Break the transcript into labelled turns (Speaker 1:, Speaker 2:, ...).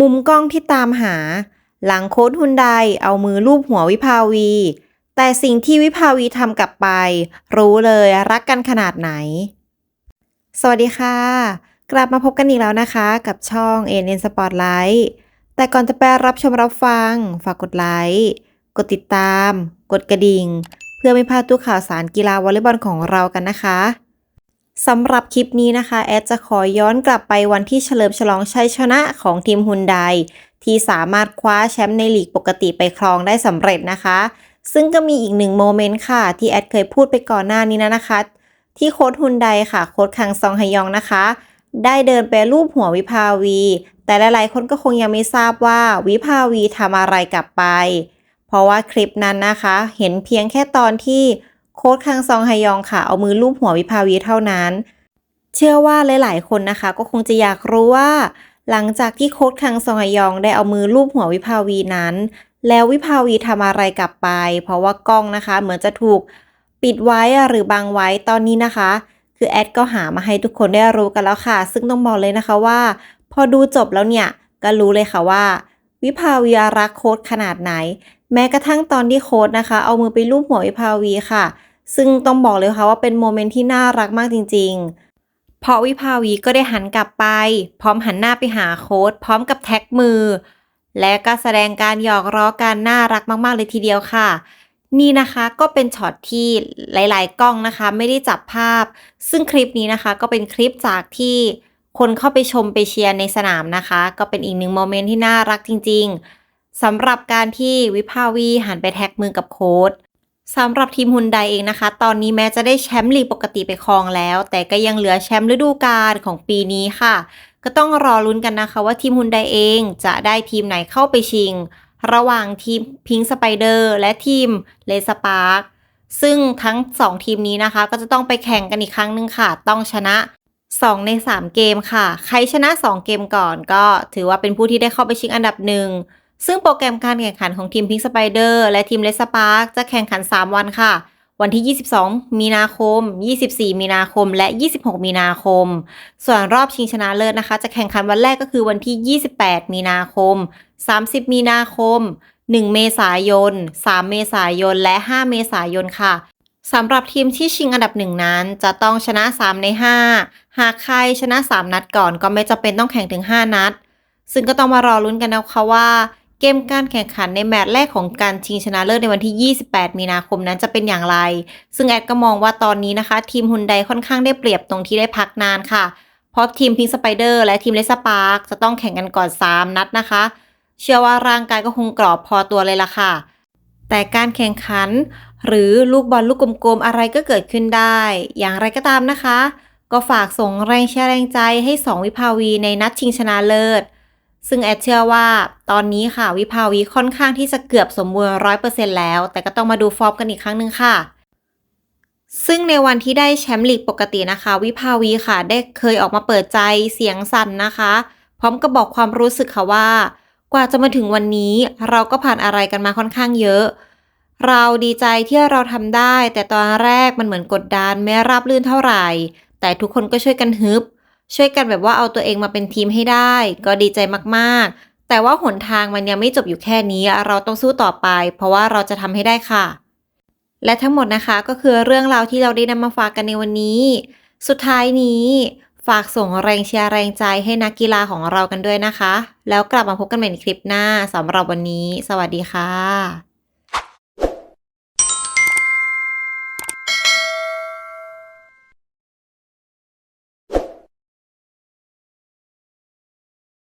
Speaker 1: มุมกล้องที่ตามหา หลังโค้ดฮุนไดเอามือลูบหัววิภาวี แต่สิ่งที่วิภาวีทำกลับไป รู้เลยรักกันขนาดไหน สวัสดีค่ะ กลับมาพบกันอีกแล้วนะคะ กับช่อง NN Spotlight แต่ก่อนจะไปรับชมรับฟัง ฝากกดไลค์ กดติดตาม กดกระดิ่ง เพื่อไม่พลาดทุกข่าวสารกีฬาวอลเลย์บอลของเรากันนะคะ สำหรับคลิปนี้นะคะ แอดจะขอย้อนกลับไปวันที่เฉลิมฉลองชัยชนะของทีมฮุนไดที่สามารถคว้าแชมป์ในลีกปกติไปครองได้สำเร็จนะคะ ซึ่งก็มีอีกหนึ่งโมเมนต์ค่ะ ที่แอดเคยพูดไปก่อนหน้านี้นะนะคะ ที่โค้ดฮุนไดค่ะ โค้ดคังซองฮยองนะคะ ได้เดินไปรูปหัววิภาวี แต่หลายๆคนก็คงยังไม่ทราบว่าวิภาวีทำอะไรกลับไป เพราะว่าคลิปนั้นนะคะ เห็นเพียงแค่ตอนที่ โค้ดคังซองฮยองค่ะ เอามือลูบหัววิภาวีเท่านั้น เชื่อว่าหลายๆคนนะคะ ก็คงจะอยากรู้ว่า หลังจากที่โค้ดคังซองฮยองได้เอามือลูบหัววิภาวีนั้น แล้ววิภาวีทำอะไรกลับไป เพราะว่ากล้องนะคะ เหมือนจะถูกปิดไว้หรือบังไว้ตอนนี้นะคะ คือแอดก็หามาให้ทุกคนได้รู้กันแล้วค่ะ ซึ่งต้องบอกเลยนะคะว่า พอดูจบแล้วเนี่ยก็รู้เลยค่ะว่า วิภาวีรักโค้ดขนาดไหน แม้กระทั่งตอนที่โค้ดนะคะ เอามือไปลูบหัววิภาวีค่ะ ซึ่งต้องบอกเลยค่ะว่าเป็นโมเมนต์ที่น่ารักมากจริง ๆ เพราะวิภาวีก็ได้หันกลับไป พร้อมหันหน้าไปหาโค้ดพร้อมกับแท็กมือ และก็แสดงการหยอกล้อกันน่ารักมากๆเลยทีเดียวค่ะ นี่นะคะก็เป็นช็อตที่หลาย ๆ กล้องนะคะ ไม่ได้จับภาพ ซึ่งคลิปนี้นะคะก็เป็นคลิปจากที่คนเข้าไปชมไปเชียร์ในสนามนะคะ ก็เป็นอีกหนึ่งโมเมนต์ที่น่ารักจริง ๆสำหรับการที่วิภาวีหันไปแท็กมือกับโค้ด สำหรับทีมฮุนไดเองนะคะ ตอนนี้แม้จะได้แชมป์ลีกปกติไปครองแล้ว แต่ก็ยังเหลือแชมป์ฤดูกาลของปีนี้ค่ะ ก็ต้องรอลุ้นกันนะคะว่าทีมฮุนไดเองจะได้ทีมไหนเข้าไปชิง ระหว่างทีมพิงสไปเดอร์และทีมเลสปาร์คซึ่งทั้ง 2 ทีมนี้นะคะ ก็จะต้องไปแข่งกันอีกครั้งหนึ่งค่ะ ต้องชนะ 2 ใน 3 เกมค่ะ ใครชนะ 2 เกมก่อนก็ถือว่าเป็นผู้ที่ได้เข้าไปชิงอันดับหนึ่ง ซึ่งโปรแกรมการแข่งขันของทีมพิงสไปเดอร์และทีมเลสปาร์คจะแข่งขัน 3 วันค่ะ วันที่ 22 มีนาคม 24 มีนาคม และ 26 มีนาคม ส่วนรอบชิงชนะเลิศนะคะ จะแข่งขันวันแรกก็คือวันที่ 28 มีนาคม 30 มีนาคม 1 เมษายน 3 เมษายน และ 5 เมษายนค่ะสำหรับทีมที่ชิงอันดับหนึ่งนั้น จะต้องชนะ 3 ใน 5 หากใครชนะ 3 นัดก่อนก็ไม่จำเป็นต้องแข่งถึง 5 นัด ซึ่งก็ต้องมารอลุ้นกันนะคะว่า เกมการแข่งขันในแมตช์แรกของการชิงชนะเลิศในวันที่ 28 มีนาคมนั้นจะเป็นอย่างไร ซึ่งแอดก็มองว่าตอนนี้นะคะ ทีมฮุนไดค่อนข้างได้เปรียบตรงที่ได้พักนานค่ะ เพราะทีมพิงสไปเดอร์และทีมเลสปาร์คจะต้องแข่งกันก่อน 3 นัดนะคะ เชื่อว่าร่างกายก็คงกรอบพอตัวเลยล่ะค่ะ แต่การแข่งขัน หรือลูกบอลลูกกลมๆอะไรก็เกิดขึ้นได้ อย่างไรก็ตามนะคะ ก็ฝากส่งแรงเชียร์แรงใจให้ 2 วิภาวีในนัดชิงชนะเลิศ ซึ่งแอดเชื่อว่าตอนนี้ค่ะวิภาวีค่อนข้างที่จะเกือบสมบูรณ์ร้อยเปอร์เซ็นแล้ว แต่ก็ต้องมาดูฟอร์มกันอีกครั้งหนึ่งค่ะ ซึ่งในวันที่ได้แชมป์ลีกปกตินะคะ วิภาวีค่ะ ได้เคยออกมาเปิดใจเสียงสั่นนะคะ พร้อมกับบอกความรู้สึกค่ะว่า กว่าจะมาถึงวันนี้ เราก็ผ่านอะไรกันมาค่อนข้างเยอะ เราดีใจที่เราทำได้ แต่ตอนแรกมันเหมือนกดดันไม่ราบรื่นเท่าไหร่ แต่ทุกคนก็ช่วยกันฮึบ ช่วยกันแบบว่าเอาตัวเองมาเป็นทีมให้ได้ ก็ดีใจมากๆ แต่ว่าหนทางมันยังไม่จบอยู่แค่นี้ เราต้องสู้ต่อไป เพราะว่าเราจะทำให้ได้ค่ะ และทั้งหมดนะคะก็คือเรื่องราวที่เราได้นำมาฝากกันในวันนี้ สุดท้ายนี้ฝากส่งแรงเชียร์แรงใจให้นักกีฬาของเรากันด้วยนะคะ แล้วกลับมาพบกันใหม่ในคลิปหน้าสำหรับวันนี้ สวัสดีค่ะ